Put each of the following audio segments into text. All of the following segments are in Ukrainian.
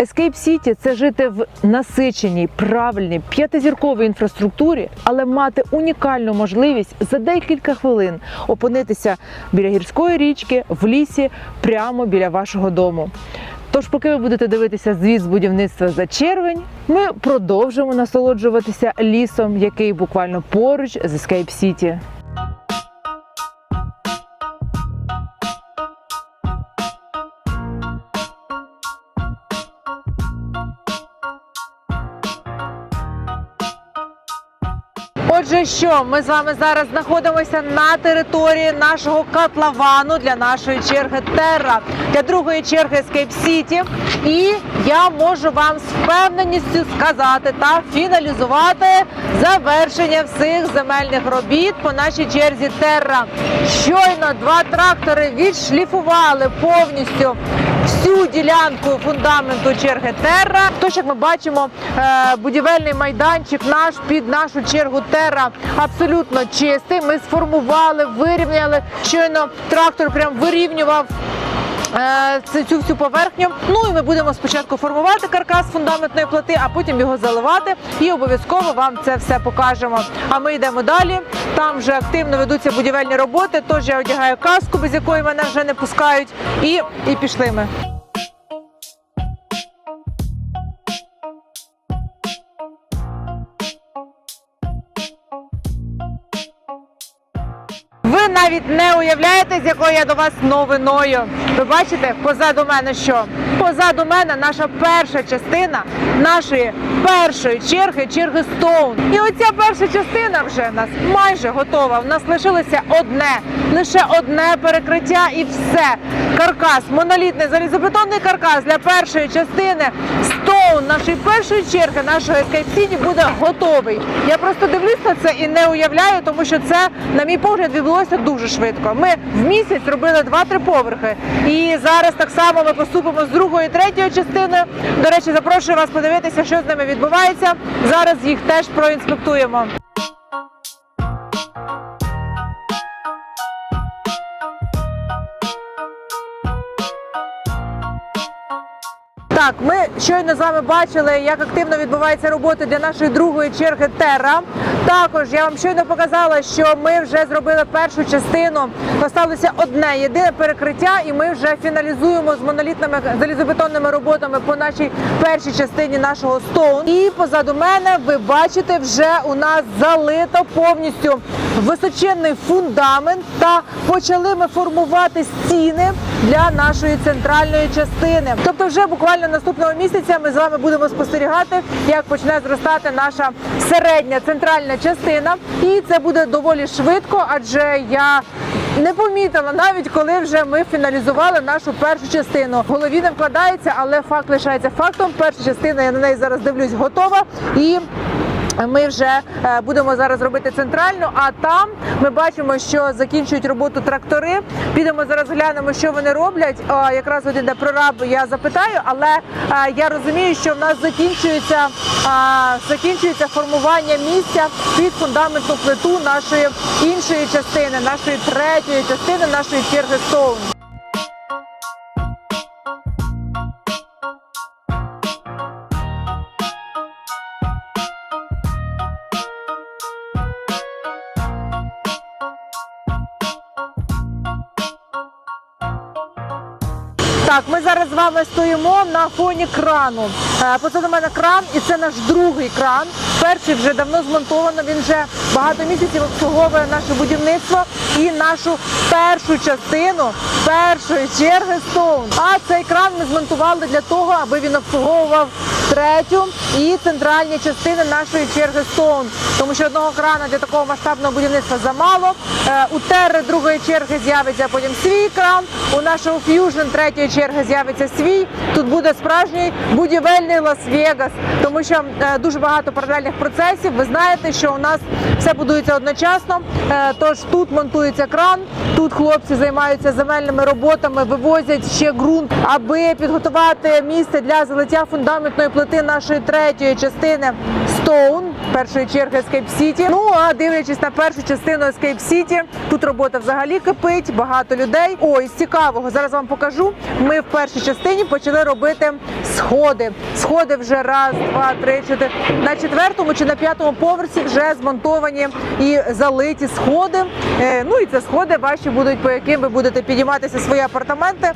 Escape City – це жити в насиченій, правильній, п'ятизірковій інфраструктурі, але мати унікальну можливість за декілька хвилин опинитися біля гірської річки, в лісі, прямо біля вашого дому. Тож, поки ви будете дивитися звіт з будівництва за червень, ми продовжимо насолоджуватися лісом, який буквально поруч з Escape City. Отже, що ми з вами зараз знаходимося на території нашого котловану для нашої черги Терра, для другої черги Escape City. І я можу вам з впевненістю сказати та фіналізувати завершення всіх земельних робіт по нашій черзі Терра. Щойно два трактори відшліфували повністю всю ділянку фундаменту черги Терра. Тож, як ми бачимо, е, будівельний майданчик наш під нашу чергу Терра абсолютно чистий. Ми сформували, вирівняли. Щойно трактор прям вирівнював. Е, Цю всю поверхню. Ну і ми будемо спочатку формувати каркас фундаментної плити, а потім його заливати. І обов'язково вам це все покажемо. А ми йдемо далі. Там вже активно ведуться будівельні роботи. Тож я одягаю каску, без якої мене вже не пускають. І, і пішли ми. Ви навіть не уявляєте, з якою я до вас новиною. Ви бачите, позаду мене що? Позаду мене наша перша частина нашої першої черги, черги Стоун. І оця перша частина вже в нас майже готова. В нас лишилося одне, лише одне перекриття і все. Каркас, монолітний залізобетонний каркас для першої частини Нашої першої черги, нашого City буде готовий. Я просто дивлюсь на це і не уявляю, тому що це, на мій погляд, відбулося дуже швидко. Ми в місяць робили 2-3 поверхи. І зараз так само ми поступимо з другої, третьої частини. До речі, запрошую вас подивитися, що з ними відбувається. Зараз їх теж проінспектуємо. Так, ми щойно з вами бачили, як активно відбувається робота для нашої другої черги Терра. Також я вам щойно показала, що ми вже зробили першу частину. Осталося одне єдине перекриття, і ми вже фіналізуємо з монолітними залізобетонними роботами по нашій першій частині нашого стоун. І позаду мене ви бачите, вже у нас залито повністю височенний фундамент та почали ми формувати стіни для нашої центральної частини. Тобто, вже буквально наступного місяця ми з вами будемо спостерігати, як почне зростати наша середня центральна частина, і це буде доволі швидко, адже я. Не помітила навіть коли вже ми фіналізували нашу першу частину. В голові не вкладається, але факт лишається фактом. Перша частина я на неї зараз дивлюсь, готова і. Ми вже е, будемо зараз робити центральну, а там ми бачимо, що закінчують роботу трактори. Підемо зараз глянемо, що вони роблять. Якраз один де прораб я запитаю, але е, я розумію, що в нас закінчується, закінчується формування місця під фундаментну плиту нашої іншої частини, нашої третьої частини, нашої черги Стоун. Так, ми зараз з вами стоїмо на фоні крану. Е, Позаду мене кран, і це наш другий кран. Перший вже давно змонтовано. Він вже багато місяців обслуговує наше будівництво і нашу першу частину першої черги Стоун. А цей кран ми змонтували для того, аби він обслуговував третю і центральні частини нашої черги Стоун. Тому що одного крана для такого масштабного будівництва замало. Е, У Терри другої черги з'явиться потім свій кран. У нашого Fusion третьої черги з'явиться свій. Тут буде справжній будівельний Лас-Вегас, тому що е, дуже багато паралельних процесів. Ви знаєте, що у нас все будується одночасно. Е, Тож тут монтується кран, тут хлопці займаються земельними роботами, вивозять ще ґрунт, аби підготувати місце для залиття фундаментної плити нашої третьої частини Стоун. Першої черги Escape City. Ну а дивлячись на першу частину Escape City, тут робота взагалі кипить, багато людей. Ой, цікавого зараз вам покажу. Ми в першій частині почали робити сходи. Сходи вже раз, два, три, чотири. На четвертому чи на п'ятому поверсі вже змонтовані і залиті сходи. Е, Ну і це сходи ваші будуть, по яким ви будете підійматися свої апартаменти.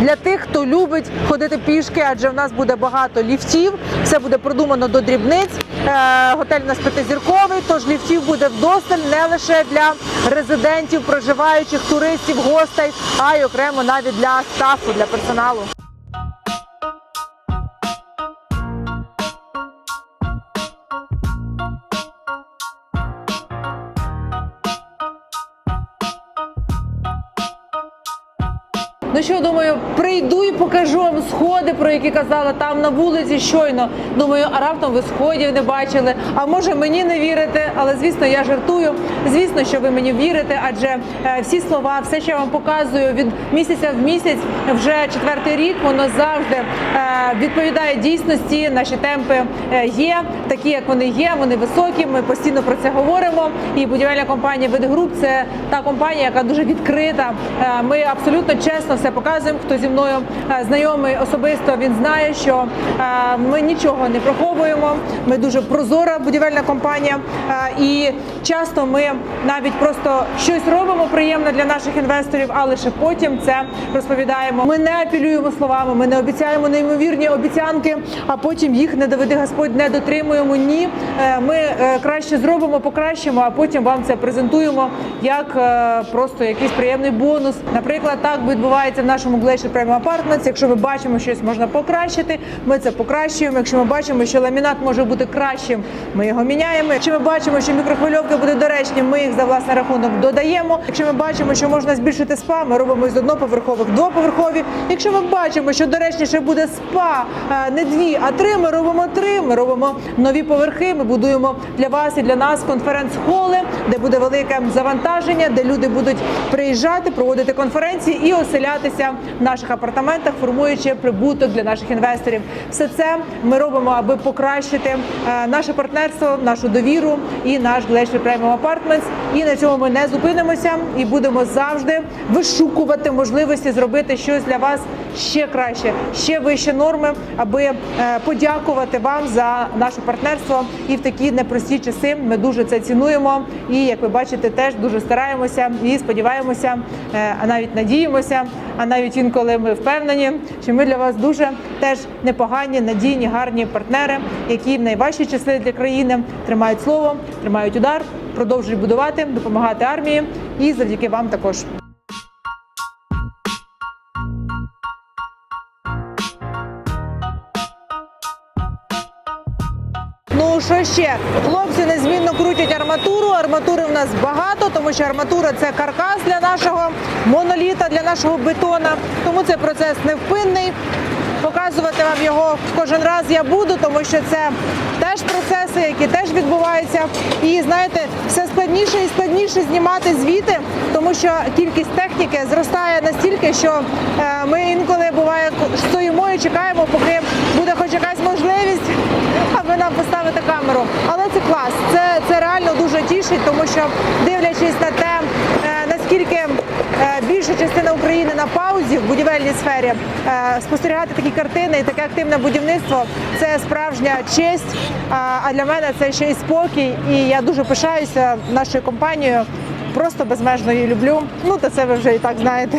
Для тих, хто любить ходити пішки, адже в нас буде багато ліфтів. Все буде продумано до дрібниць. Е, Готель у нас п'ятизірковий, тож ліфтів буде вдосталь не лише для резидентів, проживаючих, туристів, гостей, а й окремо навіть для стафу, для персоналу. Ну що, думаю, прийду і покажу вам сходи, про які казала там на вулиці щойно. Думаю, а раптом ви сходів не бачили. А може мені не вірите, але звісно, я жартую. Звісно, що ви мені вірите, адже е, всі слова, все, що я вам показую від місяця в місяць, вже четвертий рік, воно завжди е, відповідає дійсності. Наші темпи е, є такі, як вони є. Вони високі. Ми постійно про це говоримо. І будівельна компанія «Видгруп» – це та компанія, яка дуже відкрита. Ми абсолютно чесно все показуємо. Хто зі мною е, знайомий особисто, він знає, що е, ми нічого не приховуємо. Ми дуже прозора будівельна компанія, Е, і часто ми навіть просто щось робимо приємне для наших інвесторів, а лише потім це розповідаємо. Ми не апелюємо словами, ми не обіцяємо неймовірні обіцянки, а потім їх не доведи Господь не дотримуємо. Ні, ми краще зробимо, покращимо, а потім вам це презентуємо як просто якийсь приємний бонус. Наприклад, так відбувається в нашому Glacier Premium Apartments. Якщо ми бачимо, що щось можна покращити, ми це покращуємо. Якщо ми бачимо, що ламінат може бути кращим, ми його міняємо. Якщо ми бачимо, що мікрохвильовки будуть доречні, ми їх за власний рахунок додаємо. Якщо ми бачимо, що можна збільшити спа, ми робимо з одноповерхових двоповерхові. Якщо ми бачимо, що доречніше буде спа е, не дві, а три, ми робимо три. Ми робимо нові поверхи. Ми будуємо для вас і для нас конференц-холи, де буде велике завантаження, де люди будуть приїжджати, проводити конференції і оселятися в наших апартаментах, формуючи прибуток для наших інвесторів. Все це ми робимо, аби покращити е, наше партнерство, нашу довіру і наш Glacier Premium Apartments. І на цьому ми не зупинимося і будемо завжди вишукувати можливості зробити щось для вас ще краще, ще вище норми, аби е, подякувати вам за наше партнерство. І в такі непрості часи ми дуже це цінуємо. І як ви бачите, теж дуже стараємося і сподіваємося, е, а навіть надіємося. А навіть інколи ми впевнені, що ми для вас дуже теж непогані, надійні, гарні партнери, які в найважчі часи для країни тримають слово, тримають удар, продовжують будувати, допомагати армії, і завдяки вам також. Що ще? Хлопці незмінно крутять арматуру. Арматури в нас багато, тому що арматура це каркас для нашого моноліта, для нашого бетона. Тому цей процес невпинний. Показувати вам його кожен раз я буду, тому що це теж процеси, які теж відбуваються. І знаєте, все складніше і складніше знімати звіти, тому що кількість техніки зростає настільки, що е, ми інколи буває стоїмо і чекаємо, поки буде хоч якась можливість аби нам поставити камеру. Але це клас. Це, це реально дуже тому що дивлячись на те, е, наскільки е, більша частина України на паузі в будівельній сфері, е, спостерігати такі картини і таке активне будівництво це справжня честь. А для мене це ще й спокій. І я дуже пишаюся нашою компанією. Просто безмежно її люблю. Ну та це ви вже і так знаєте.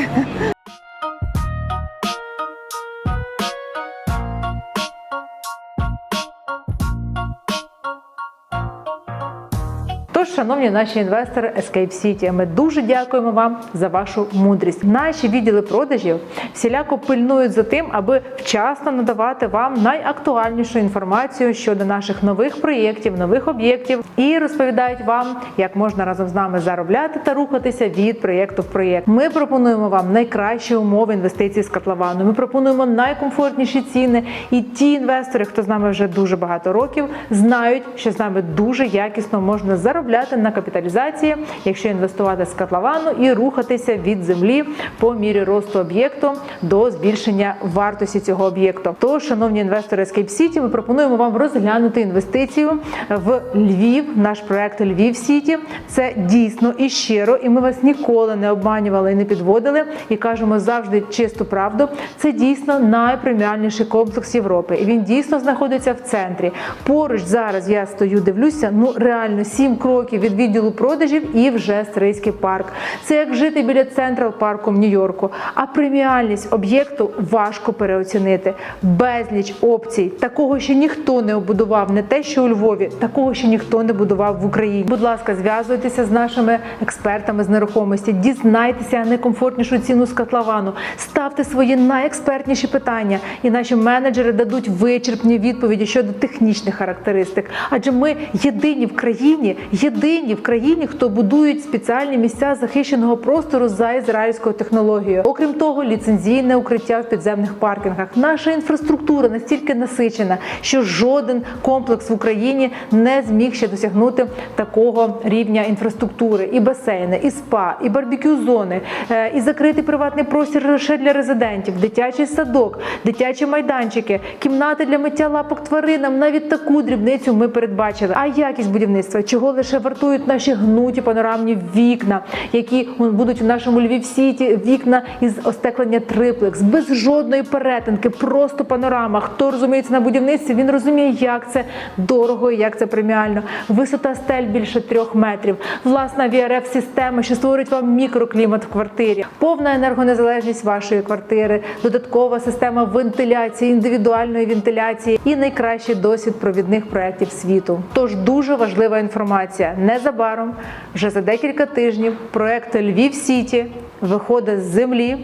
Шановні наші інвестори Escape City, ми дуже дякуємо вам за вашу мудрість. Наші відділи продажів всіляко пильнують за тим, аби вчасно надавати вам найактуальнішу інформацію щодо наших нових проєктів, нових об'єктів і розповідають вам, як можна разом з нами заробляти та рухатися від проєкту в проєкт. Ми пропонуємо вам найкращі умови інвестицій з котловану. Ми пропонуємо найкомфортніші ціни. І ті інвестори, хто з нами вже дуже багато років, знають, що з нами дуже якісно можна заробляти заробляти на капіталізації, якщо інвестувати з котловану і рухатися від землі по мірі росту об'єкту до збільшення вартості цього об'єкту. Тож, шановні інвестори Escape City, ми пропонуємо вам розглянути інвестицію в Львів, наш проект Львів Сіті. Це дійсно і щиро, і ми вас ніколи не обманювали і не підводили. І кажемо завжди чисту правду. Це дійсно найпреміальніший комплекс Європи. І він дійсно знаходиться в центрі. Поруч зараз я стою, дивлюся. Ну реально сім кроків від відділу продажів і вже Стрийський парк. Це як жити біля Централ парку в Нью-Йорку. А преміальність об'єкту важко переоцінити. Безліч опцій. Такого ще ніхто не обудував, не те, що у Львові, такого ще ніхто не будував в Україні. Будь ласка, зв'язуйтеся з нашими експертами з нерухомості, дізнайтеся найкомфортнішу ціну з котловану, ставте свої найекспертніші питання, і наші менеджери дадуть вичерпні відповіді щодо технічних характеристик. Адже ми єдині в країні, єдині в країні, хто будують спеціальні місця захищеного простору за ізраїльською технологією. Окрім того, ліцензійне укриття в підземних паркінгах. Наша інфраструктура настільки насичена, що жоден комплекс в Україні не зміг ще досягнути такого рівня інфраструктури. І басейни, і спа, і барбекю зони, е, і закритий приватний простір лише для резидентів, дитячий садок, дитячі майданчики, кімнати для миття лапок тваринам. Навіть таку дрібницю ми передбачили. А якість будівництва, чого лише вартують наші гнуті панорамні вікна, які будуть у нашому Львів Сіті, вікна із остеклення триплекс, без жодної перетинки, просто панорама. Хто розуміється на будівництві, він розуміє, як це дорого і як це преміально. Висота стель більше трьох метрів. Власна vrf система що створить вам мікроклімат в квартирі, повна енергонезалежність вашої квартири, додаткова система вентиляції, індивідуальної вентиляції і найкращий досвід провідних проєктів світу. Тож дуже важлива інформація. Незабаром, вже за декілька тижнів, проект Львів Сіті виходить з землі.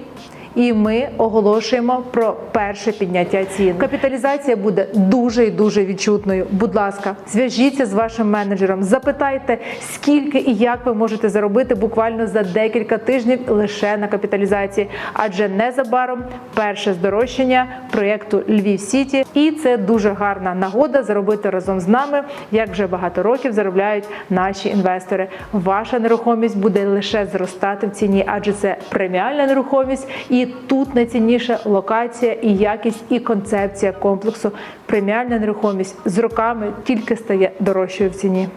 І ми оголошуємо про перше підняття цін. Капіталізація буде дуже і дуже відчутною. Будь ласка, зв'яжіться з вашим менеджером, запитайте, скільки і як ви можете заробити буквально за декілька тижнів лише на капіталізації, адже незабаром перше здорожчання проєкту Львів Сіті, і це дуже гарна нагода заробити разом з нами, як вже багато років заробляють наші інвестори. Ваша нерухомість буде лише зростати в ціні, адже це преміальна нерухомість, тут найцінніша локація, і якість, і концепція комплексу. Преміальна нерухомість з роками тільки стає дорожчою в ціні.